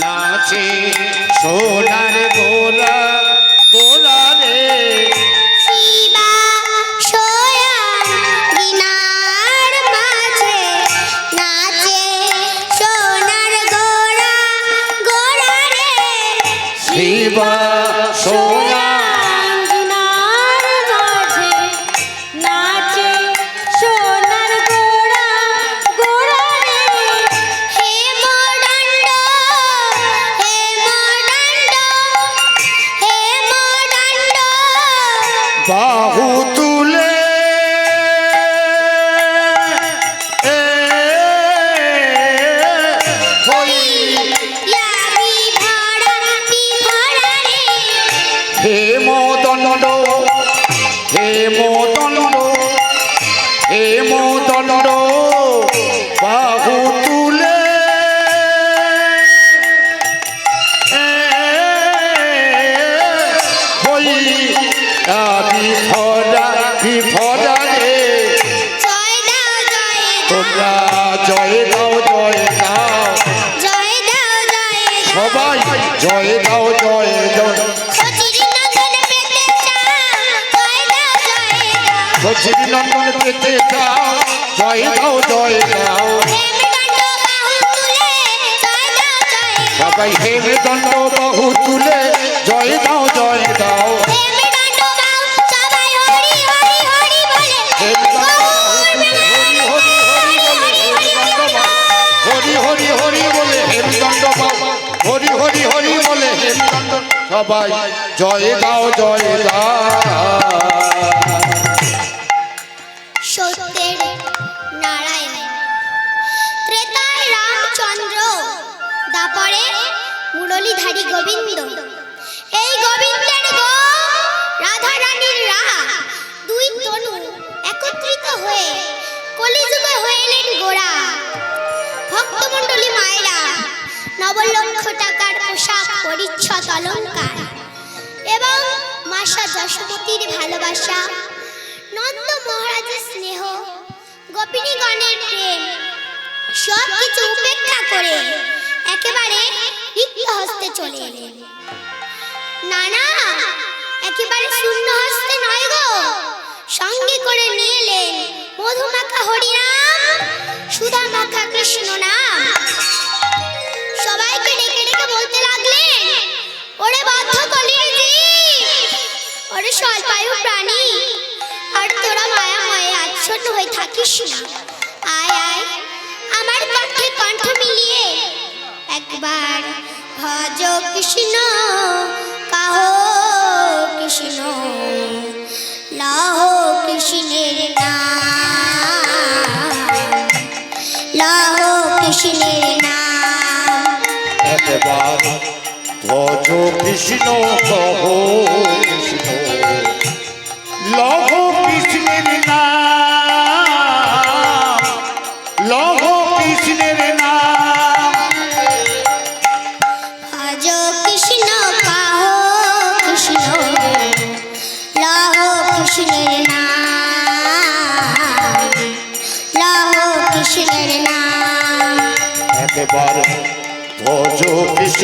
নাচে সোনার গোলা গোলা হে মদণ্ড হে মদণ্ড বাহু পেতে চাও, জয় দাও জয় দাও। সবাই হেমে দণ্ড বাহু তুলে জয় দাও জয় দাও। মুরলীধারী গোবিন্দ। এই গোবিন্দের গো রাধা রানীর রা দুই তনু একত্রিত হয়ে কলিযুগে হয়ে এলেন গোড়া ভক্তমণ্ডলী মায়েরা, নবলক্ষ টাকার পোশাক, পরিচ্ছদ অলঙ্কার এবং মাসা যশোমতীর ভালোবাসা, নন্দ মহারাজের স্নেহ, গোপিনীগণের প্রেম সব কিছু উপেক্ষা করে একেবারে রিক্ত হস্তে চলে এলেন না না একেবারে শূন্য হস্তে নয় গো। সঙ্গে করে নিয়ে এলেন মধুমাখা হরিনাম সুধা মাখা কৃষ্ণ নাম সবাইকে ডেকে ডেকে বলতে লাগলেন, ওরে বাধ্য কলির ওরে স্বল্পায়ু প্রাণী, আর তোরা মায়াময়ে আচ্ছন্ন হয়ে থাকিস না। আয় আয়, আমার কণ্ঠে কণ্ঠ মিলিয়ে একবার, ভজ কৃষ্ণ, কাহ কৃষ্ণ, লাহ কৃষ্ণের নাম, লাহ কৃষ্ণের নাম। একবার ভজ কৃষ্ণ, কহ কৃষ্ণ, লহ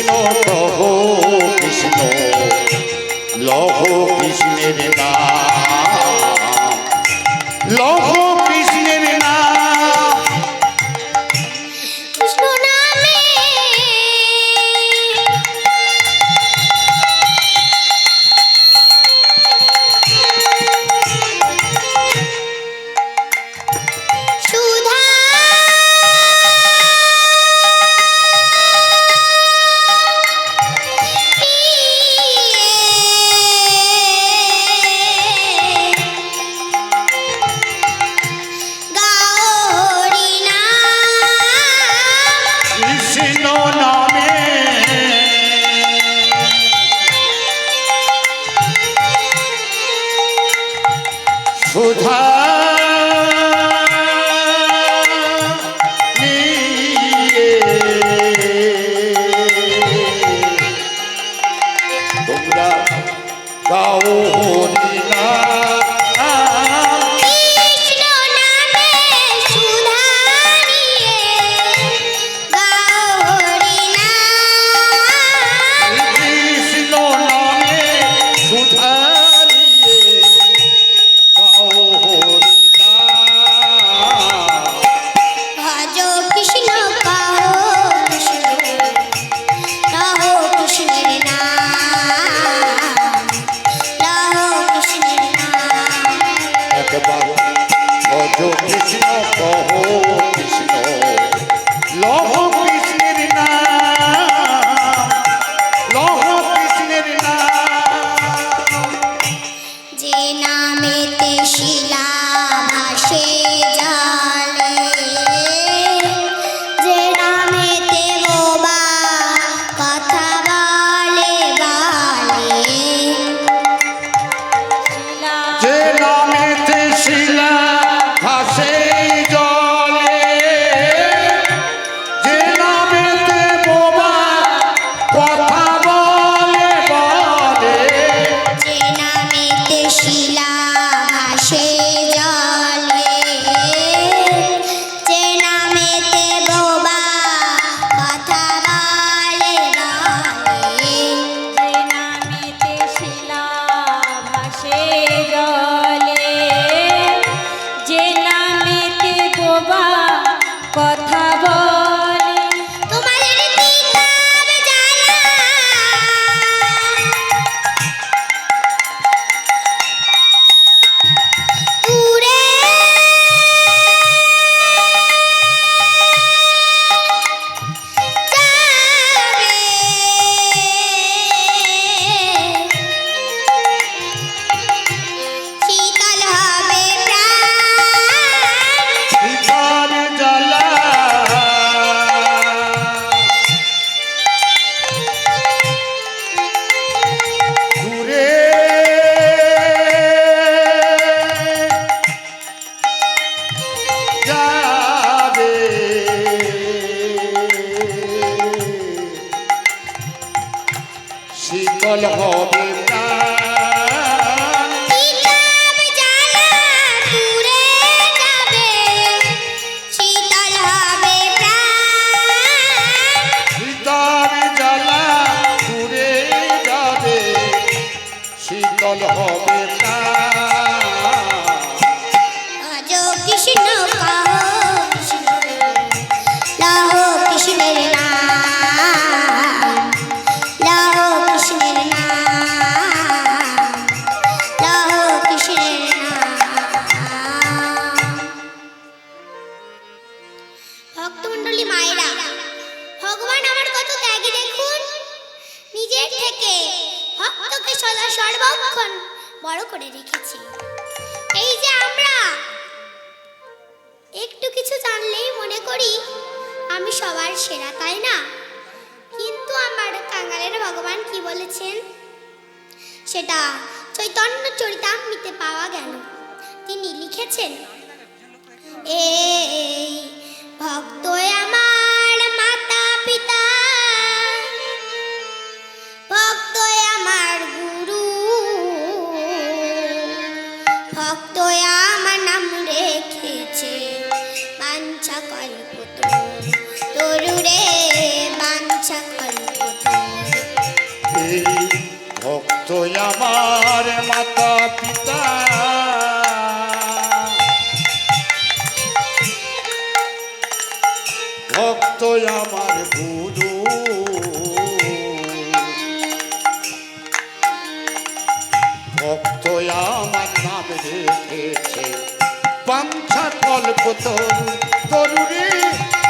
কৃষ্ণ বলেছেন? সেটা চৈতন্য চরিতামৃতে পাওয়া গেল। তিনি লিখেছেন এই ভক্ত আমার আমার মাতা পিতা। ভক্ত আমার গুরু। ভক্ত আমার নাম রেখেছে। বাঞ্ছা কল্প তরু। তরুরে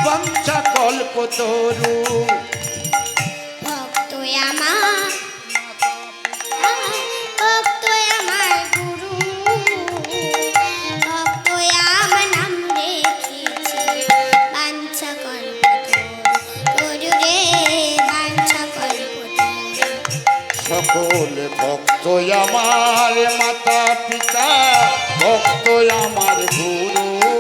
বাঞ্ছা কল্প তরু। সকল ভক্ত আমার মাতা পিতা ভক্ত আমার গুরু।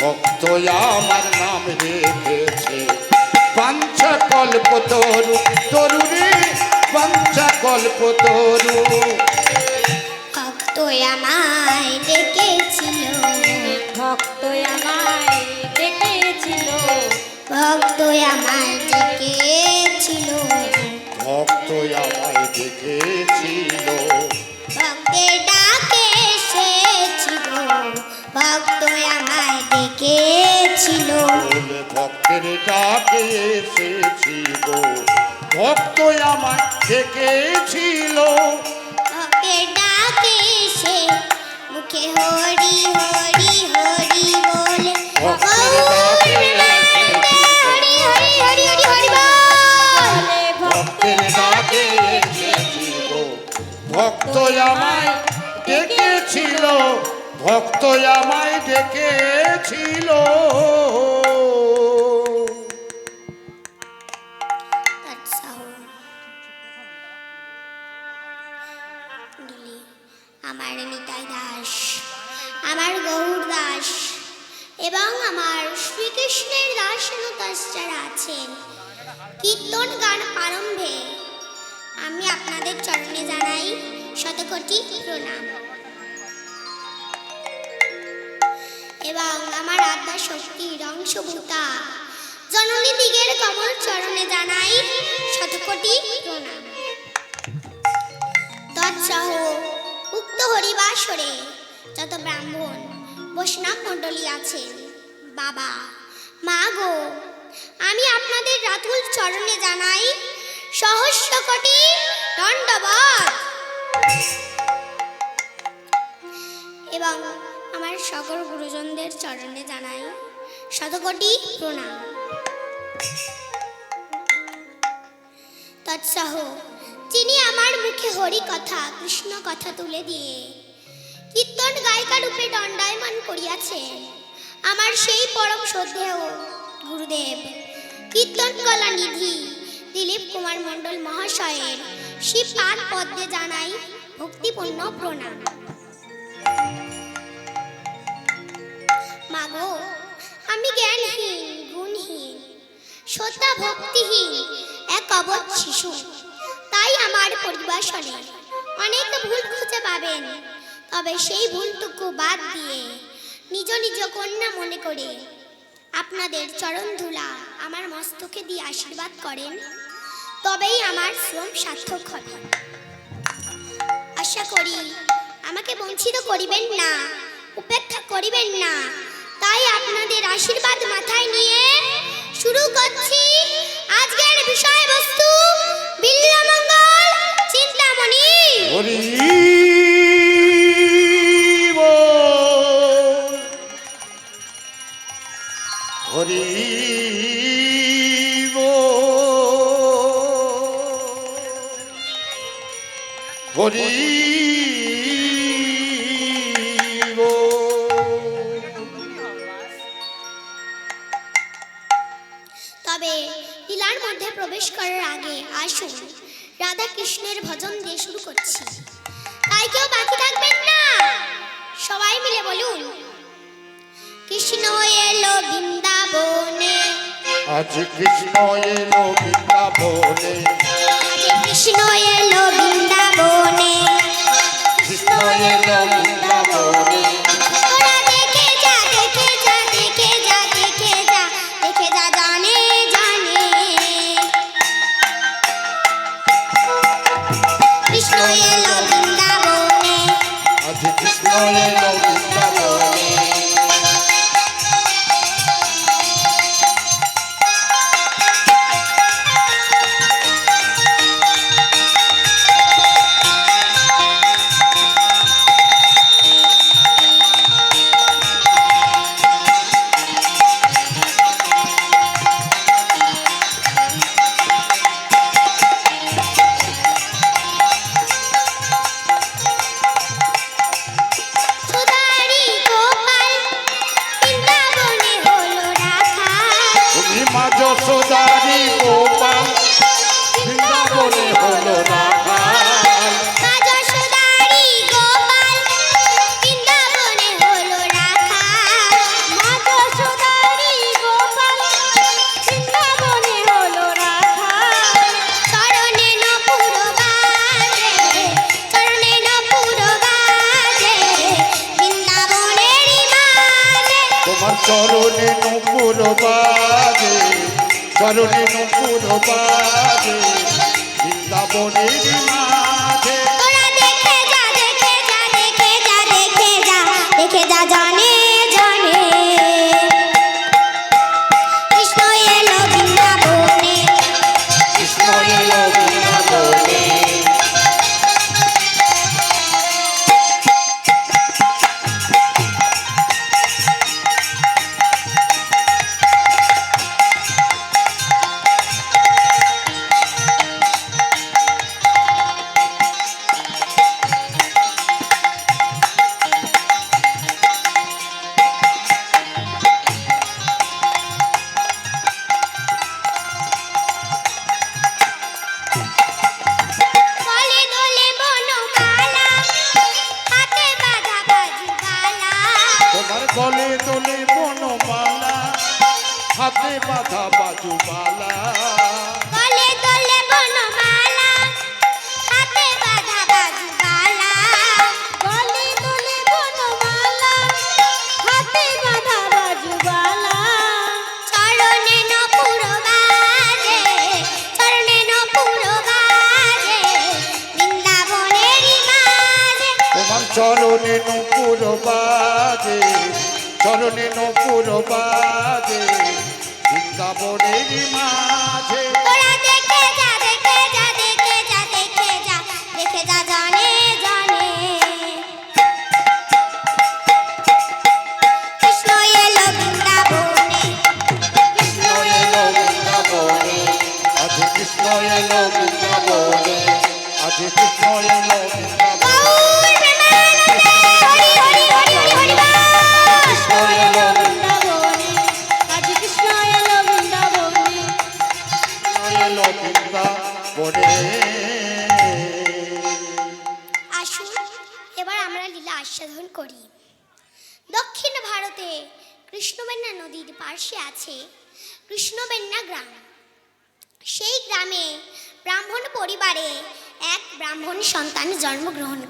ভক্ত আমার নাম রেখেছে পাঞ্চা কল্প তরু তরুরে পাঞ্চা কল্প তরু। ভক্ত আমায় ডেকেছিল। ভক্ত আমায় ডেকেছিল। ভক্ত আমায় ডেকেছিল ভক্ত আমায় দেখেছিল। ভক্তের ডাকে এসেছিল ভক্ত আমায় বলে ভক্তের ডাকে এসেছিল ভক্ত আমায় ডেকেছিল ভক্তের ডাকে এসে মুখে হরি হরি ভক্ত আমায় ডেকেছিল ভক্ত আমায় ডেকেছিল। সহস্র কোটি এবং আমার সকল গুরুজনদের চরণে জানাই শতকোটি প্রণাম। তৎসহ যিনি আমার মুখে হরি কথা, কৃষ্ণ কথা তুলে দিয়ে কীর্তন গায়িকা রূপে দণ্ডায়মান করিয়াছেন, আমার সেই পরম শ্রদ্ধেয় গুরুদেব কীর্তন কলা নিধি দিলীপ কুমার মণ্ডল মহাশয়ের শিব পাদ পদ্মে জানাই ভক্তিপূর্ণ প্রণাম। মাগো, আমি জ্ঞানহীন, গুণহীন শ্রদ্ধা ভক্তিহীন এক অবধ শিশু। তাই আমার পরিবাসনে অনেক ভুল খুঁজে পাবেন। তবে সেই ভুলটুকু বাদ দিয়ে নিজ নিজ কন্যা মনে করে আপনাদের চরণ ধুলা আমার মস্তকে দিয়ে আশীর্বাদ করেন। তবেই আমার শ্রম সার্থক হবে। আশা করি আমাকে বঞ্চিত করিবেন না, উপেক্ষা করিবেন না। তাই আপনাদের আশীর্বাদ মাথায় নিয়ে শুরু করছি আজকের বিষয়বস্তু বিল্লামঙ্গল চিন্তামণি। হরি। তবে লীলার মধ্যে প্রবেশ করার আগে আসুন রাধা কৃষ্ণের ভজন দিয়ে শুরু করছি। তাই কেউ বাকি থাকবেন না? সবাই মিলে বলুন কৃষ্ণ এলো বৃন্দাবনে। আজ কৃষ্ণ এলো বৃন্দাবনে। আজ কৃষ্ণ এলো বৃন্দাবনে। কৃষ্ণ এলো বৃন্দাবনে। তোরা দেখে যা তোমার চরণে নুপুর বাজে চরণে নুপুর বাজে। বৃন্দাবনের মাঝে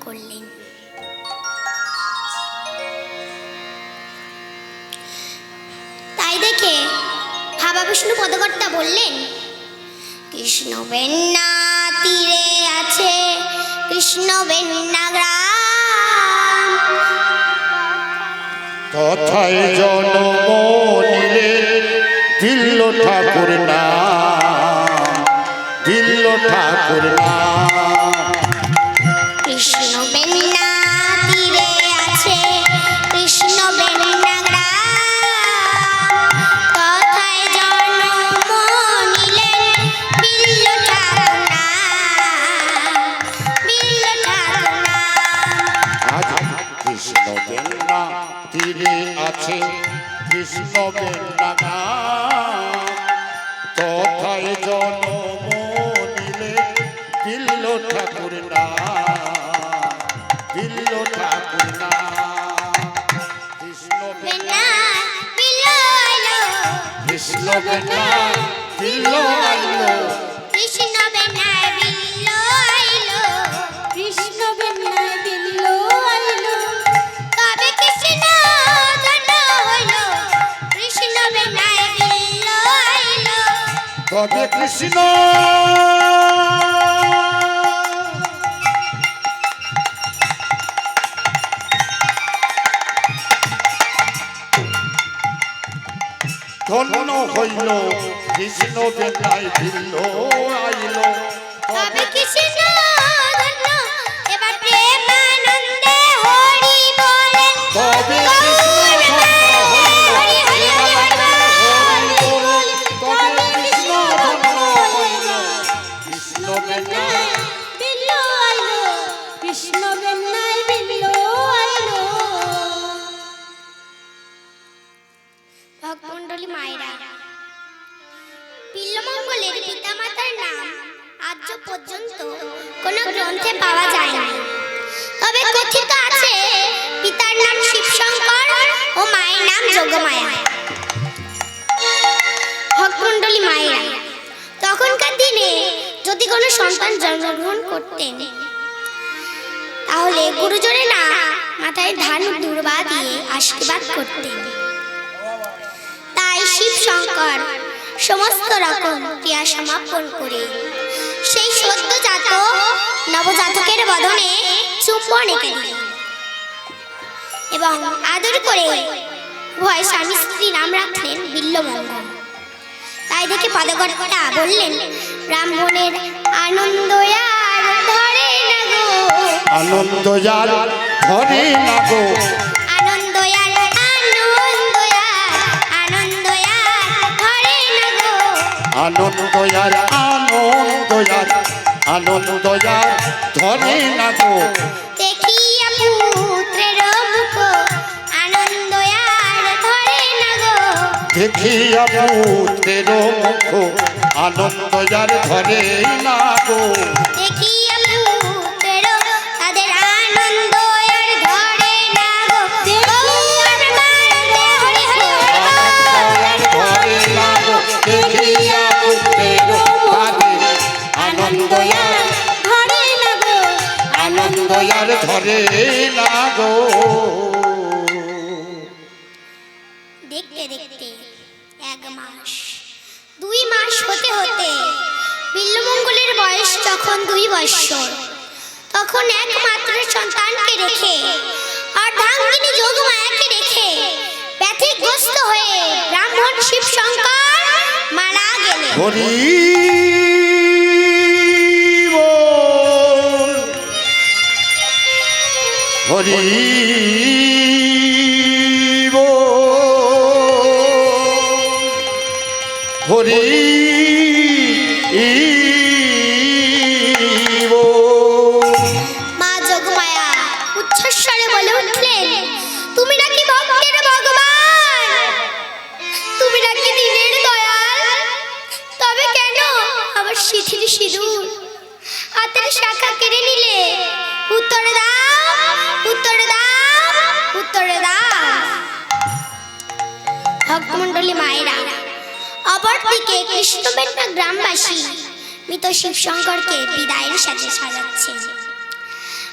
করলেন। তাই দেখে ভাবা বিষ্ণু পদকর্তা বললেন কৃষ্ণ বেন্না তীরে আছে কৃষ্ণ বেন্না গ্রাম ঠাকুর না দিল্ল ঠাকুর না কৃষ্ণ নাম। তথায় জনম নিলে দিল্ল ঠাকুর না দিল্ল ঠাকুর না কৃষ্ণ আইলো, কৃষ্ণ দিল্ল তবে কৃষ্ণ। ধন্য হইল কৃষ্ণ বেলায় দিল আইল। তবে কৃষ্ণ। তাহলে গুরুজনেরা মাথায় ধান দুর্বা দিয়ে আশীর্বাদ করতেন। তাই শিব শঙ্কর সমস্ত রকম ক্রিয়া সমাপন করে সেই সদ্যজাত নবজাতকের বদনে চুম্বন এঁকে দিলেন এবং আদর করে উভয় স্বামী স্ত্রী নাম রাখলেন বিল্লমঙ্গল। তাই দেখে পদকর্তা বললেন, ব্রাহ্মণের আনন্দ আর ধরে না গো। আনন্দ যার ধরে না গো। আনন্দ যার আনন্দ যার আনন্দ যার ধরে না গো। দেখিয়া পুত্রের মুখ আনন্দ যার ধরে না গো। দেখিয়া আনন্দ ধরে না গো দেখতে দেখতে এক মাস দুই মাস হতে হতে বিল্লমঙ্গলের বয়স যখন দুই বৎসর। তখন একমাত্র সন্তানকে রেখে আর ধাঙ্গিনী যোগমায়াকে রেখে ব্যথিগ্রস্ত হয়ে ব্রাহ্মণ শিব শঙ্কর মারা গেলেন। হরি কৃষ্ণবেন্না গ্রামবাসী মৃত শিবশঙ্করকে বিদায়ের সাথে সাজাচ্ছে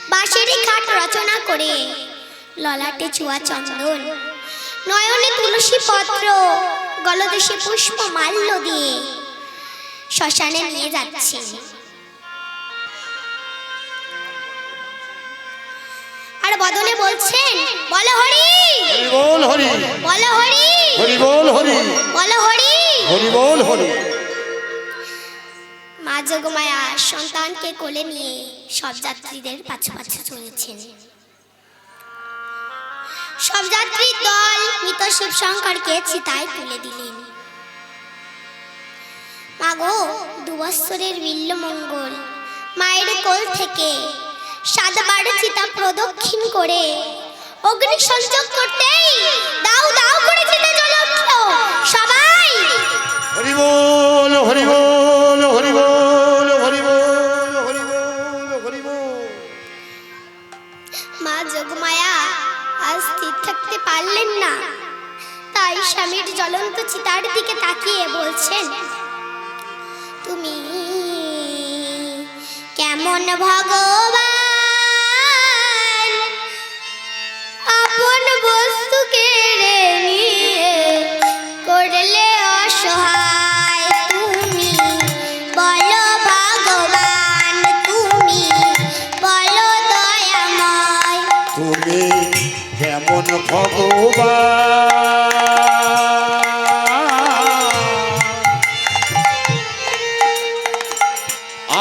বাঁশেরই খাট রচনা করে ললাটে চুয়া চন্দন নয়নে তুলসী পত্র গলদেশে পুষ্প মাল্য দিয়ে শ্মশানে নিয়ে যাচ্ছে আর বদলে বলছেন বলো হরি! বল হরি। বলো হরি বল হরি। বলো হরি! হরি বল, হরি মা যোগমায়া সন্তানকে কোলে নিয়ে সব যাত্রীদের পাছু পাছু চলেছেন। সব যাত্রীর দল মৃত শিবশঙ্করকে চিতায় তুলে দিলেন। মাগো দুবৎসরের বিল্ল মঙ্গল। মায়ের কোল থেকে সাতবার চিতা প্রদক্ষিণ করে অগ্নি সংযোগ করতেই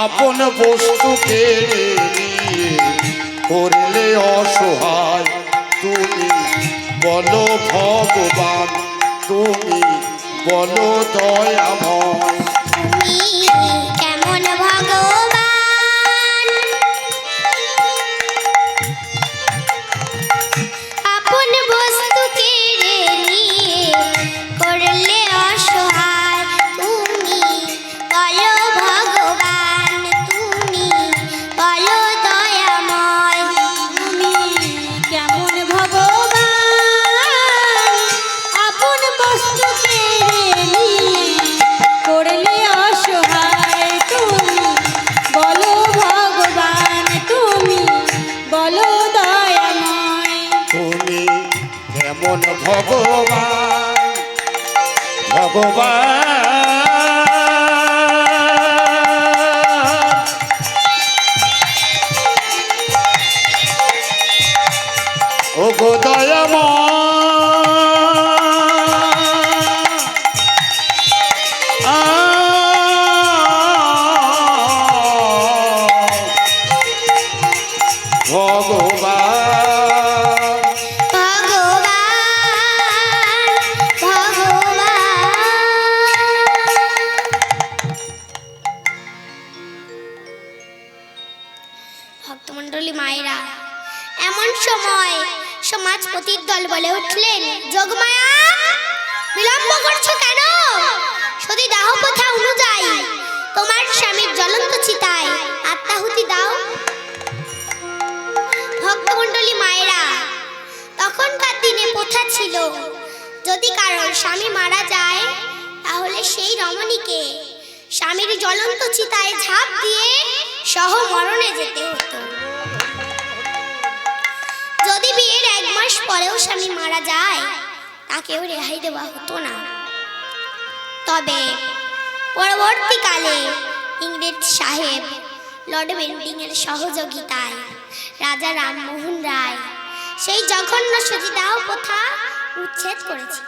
আপন বস্তুকে নিয়ে করলে অসহায়। তুমি বলো ভগবান তুমি বলো দয়াময়। ভগবান ভগবান। সমাজপতির দল বলে উঠলেন যোগমায়া বিলম্ব করছ কেন? সতী দাহ প্রথা অনুযায়ী তোমার স্বামীর জ্বলন্ত চিতায় আত্মাহুতি দাও। ভক্তমণ্ডলী মায়েরা, তখনকার দিনে প্রথা ছিল, যদি কারোর স্বামী মারা যায়, তাহলে সেই রমণীকে স্বামীর জ্বলন্ত চিতায় ঝাঁপ দিয়ে সহ মরণে যেতে হতো। বিয়ের এক মাস পরেও স্বামী মারা যায়, তাকেও রেহাই দেওয়া হতো না। তবে পরবর্তীকালে ইংরেজ সাহেব লর্ড বেন্টিংয়ের সহযোগিতায় রাজা রামমোহন রায় সেই জঘন্য সতীদাহ প্রথা উচ্ছেদ করেছে